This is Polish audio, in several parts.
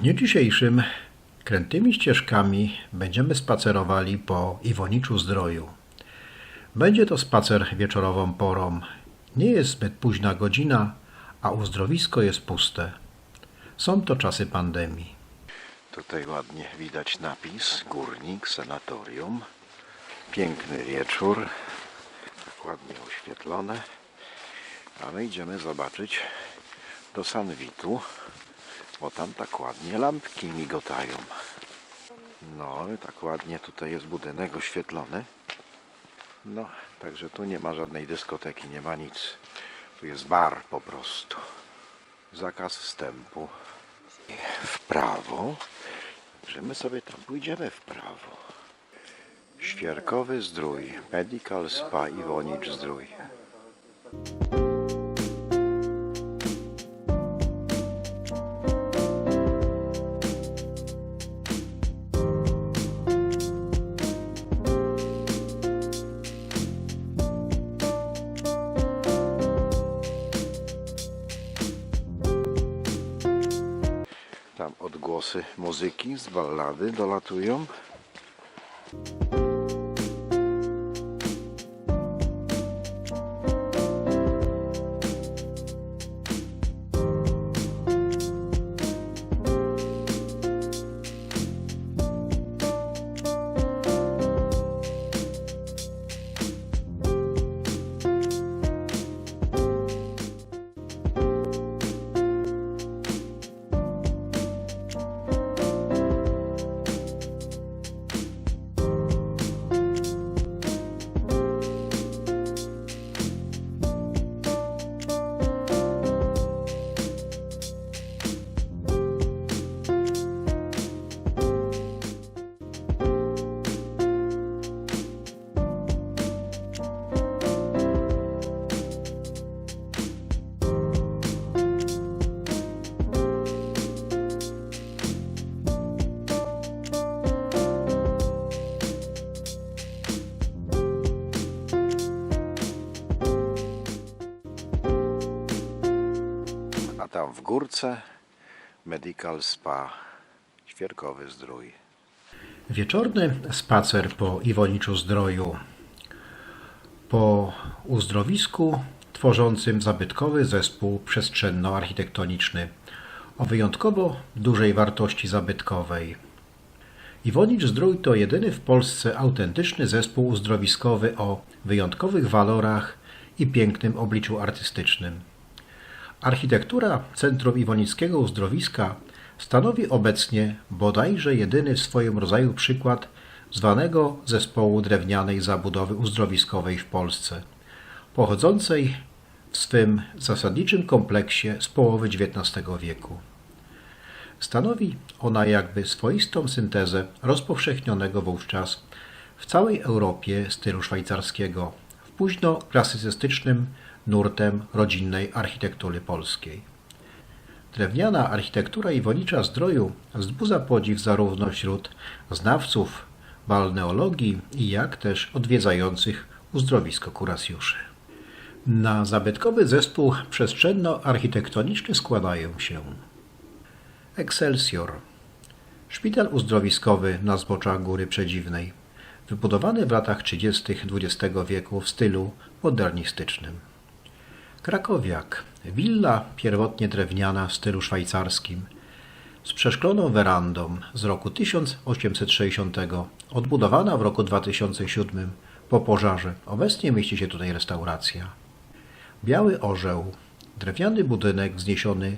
W dniu dzisiejszym krętymi ścieżkami będziemy spacerowali po Iwoniczu Zdroju. Będzie to spacer wieczorową porą. Nie jest zbyt późna godzina, a uzdrowisko jest puste. Są to czasy pandemii. Tutaj ładnie widać napis Górnik Sanatorium. Piękny wieczór, ładnie oświetlone. A my idziemy zobaczyć do Sanwitu, bo tam tak ładnie lampki migotają. No, tak ładnie tutaj jest budynek oświetlony. No, także tu nie ma żadnej dyskoteki, nie ma nic. Tu jest bar po prostu. Zakaz wstępu. W prawo. Że my sobie tam pójdziemy w prawo. Świerkowy Zdrój. Medical Spa Iwonicz Zdrój. Tam odgłosy muzyki z ballady dolatują. A tam w górce Medical Spa Świerkowy Zdrój. Wieczorny spacer po Iwoniczu Zdroju. Po uzdrowisku tworzącym zabytkowy zespół przestrzenno-architektoniczny o wyjątkowo dużej wartości zabytkowej. Iwonicz Zdrój to jedyny w Polsce autentyczny zespół uzdrowiskowy o wyjątkowych walorach i pięknym obliczu artystycznym. Architektura Centrum Iwonickiego Uzdrowiska stanowi obecnie bodajże jedyny w swoim rodzaju przykład zwanego zespołu drewnianej zabudowy uzdrowiskowej w Polsce, pochodzącej w swym zasadniczym kompleksie z połowy XIX wieku. Stanowi ona jakby swoistą syntezę rozpowszechnionego wówczas w całej Europie stylu szwajcarskiego, w późno klasycystycznym nurtem rodzinnej architektury polskiej. Drewniana architektura Iwonicza Zdroju wzbudza podziw zarówno wśród znawców balneologii, jak też odwiedzających uzdrowisko kurasjuszy. Na zabytkowy zespół przestrzenno-architektoniczny składają się Excelsior, szpital uzdrowiskowy na zboczach Góry Przedziwnej, wybudowany w latach 30. XX wieku w stylu modernistycznym. Krakowiak, willa pierwotnie drewniana w stylu szwajcarskim, z przeszkloną werandą z roku 1860, odbudowana w roku 2007 po pożarze. Obecnie mieści się tutaj restauracja. Biały Orzeł, drewniany budynek wzniesiony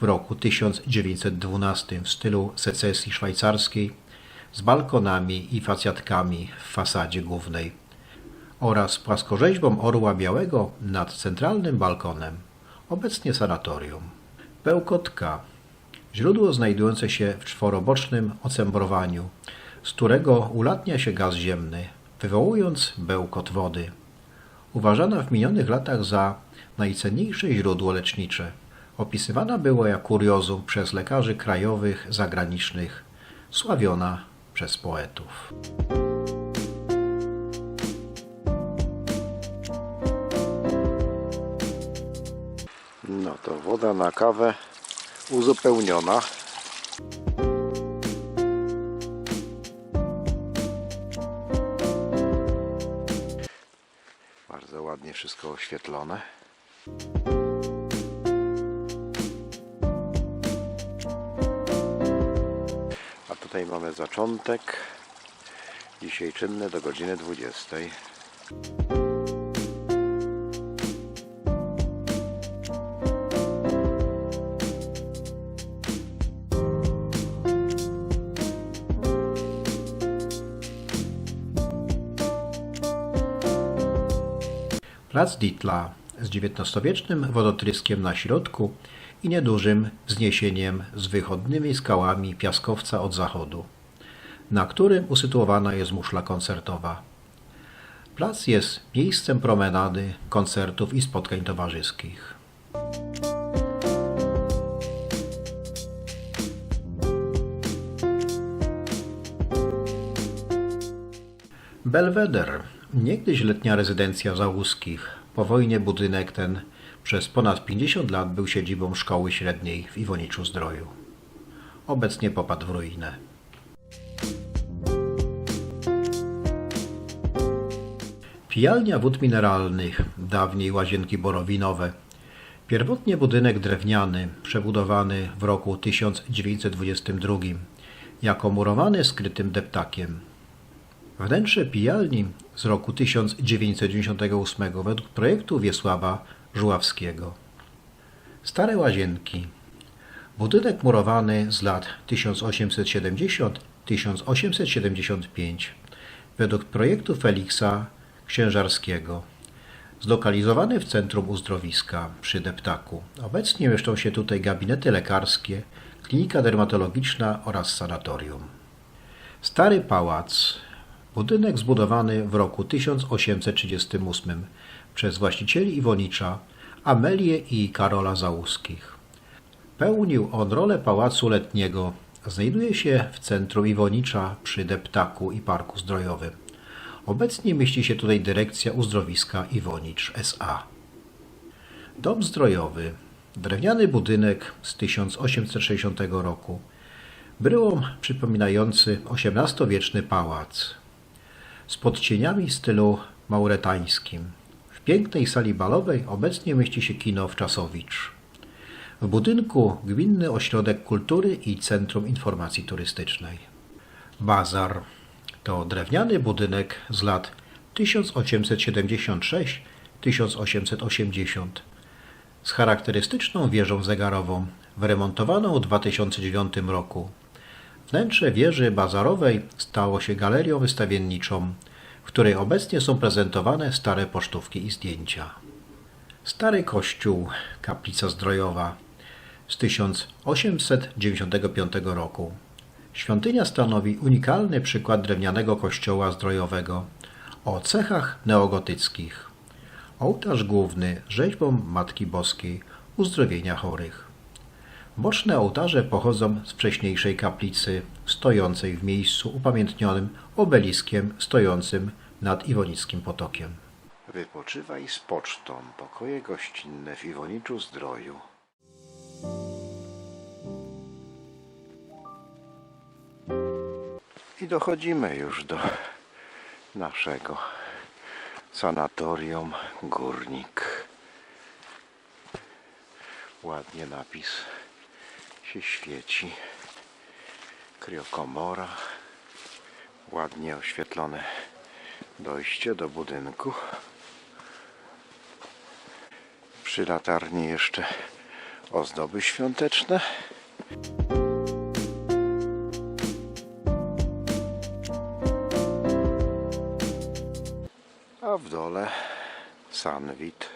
w roku 1912 w stylu secesji szwajcarskiej z balkonami i facjatkami w fasadzie głównej oraz płaskorzeźbą orła białego nad centralnym balkonem, obecnie sanatorium. Bełkotka, Źródło znajdujące się w czworobocznym ocembrowaniu, z którego ulatnia się gaz ziemny, wywołując bełkot wody. Uważana w minionych latach za najcenniejsze źródło lecznicze. Opisywana była jak kuriozum przez lekarzy krajowych, zagranicznych, sławiona przez poetów. To woda na kawę uzupełniona. Bardzo ładnie wszystko oświetlone. A tutaj mamy zaczątek. Dzisiaj czynne do godziny 20. Plac Ditla z XIX-wiecznym wodotryskiem na środku i niedużym wzniesieniem z wychodnymi skałami piaskowca od zachodu, na którym usytuowana jest muszla koncertowa. Plac jest miejscem promenady, koncertów i spotkań towarzyskich. Belweder, niegdyś letnia rezydencja Załuskich. Po wojnie budynek ten przez ponad 50 lat był siedzibą szkoły średniej w Iwoniczu Zdroju. Obecnie popadł w ruinę. Pijalnia wód mineralnych, dawniej łazienki borowinowe. Pierwotnie budynek drewniany, przebudowany w roku 1922, jako murowany skrytym deptakiem. Wnętrze pijalni z roku 1998 według projektu Wiesława Żuławskiego. Stare łazienki. Budynek murowany z lat 1870-1875 według projektu Feliksa Księżarskiego. Zlokalizowany w centrum uzdrowiska przy Deptaku. Obecnie mieszczą się tutaj gabinety lekarskie, klinika dermatologiczna oraz sanatorium. Stary pałac Budynek zbudowany w roku 1838 przez właścicieli Iwonicza Amelię i Karola Załuskich. Pełnił on rolę pałacu letniego. Znajduje się w centrum Iwonicza przy deptaku i parku zdrojowym. Obecnie mieści się tutaj dyrekcja uzdrowiska Iwonicz S.A. Dom zdrojowy. Drewniany budynek z 1860 roku. Bryłom przypominający XVIII-wieczny pałac z podcieniami stylu mauretańskim. W pięknej sali balowej obecnie mieści się kino Wczasowicz. W budynku Gminny Ośrodek Kultury i Centrum Informacji Turystycznej. Bazar to drewniany budynek z lat 1876-1880 z charakterystyczną wieżą zegarową, wyremontowaną w 2009 roku. Wnętrze wieży bazarowej stało się galerią wystawienniczą, w której obecnie są prezentowane stare pocztówki i zdjęcia. Stary kościół, kaplica zdrojowa z 1895 roku. Świątynia stanowi unikalny przykład drewnianego kościoła zdrojowego o cechach neogotyckich. Ołtarz główny rzeźbą Matki Boskiej uzdrowienia chorych. Boczne ołtarze pochodzą z wcześniejszej kaplicy, stojącej w miejscu upamiętnionym obeliskiem stojącym nad Iwonickim potokiem. Wypoczywaj z pocztą. Pokoje gościnne w Iwoniczu Zdroju. I dochodzimy już do naszego sanatorium Górnik. Ładnie napis się świeci. Kriokomora. Ładnie oświetlone dojście do budynku. Przy latarni jeszcze ozdoby świąteczne. A w dole Sanwit.